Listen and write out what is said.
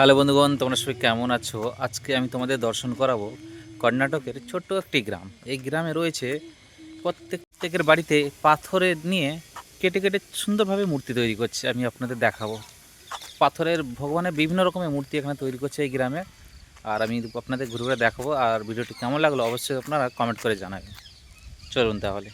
Hello বন্ধুগণ, তোমরা সবাই কেমন আছো? আজকে আমি তোমাদের দর্শন করাবো কর্ণাটকের ছোট্ট একটি গ্রাম। এই গ্রামে রয়েছে প্রত্যেকের বাড়িতে পাথরের নিয়ে কেটে কেটে সুন্দরভাবে মূর্তি তৈরি করছে। আমি আপনাদের দেখাবো। পাথরের ভগবানের বিভিন্ন রকমের মূর্তি এখানে তৈরি করছে এই গ্রামে। আর আমি আপনাদের ঘুরে ঘুরে দেখাবো। আর ভিডিওটি কেমন লাগল অবশ্যই আপনারা কমেন্ট করে জানাবেন। চলুন তাহলে।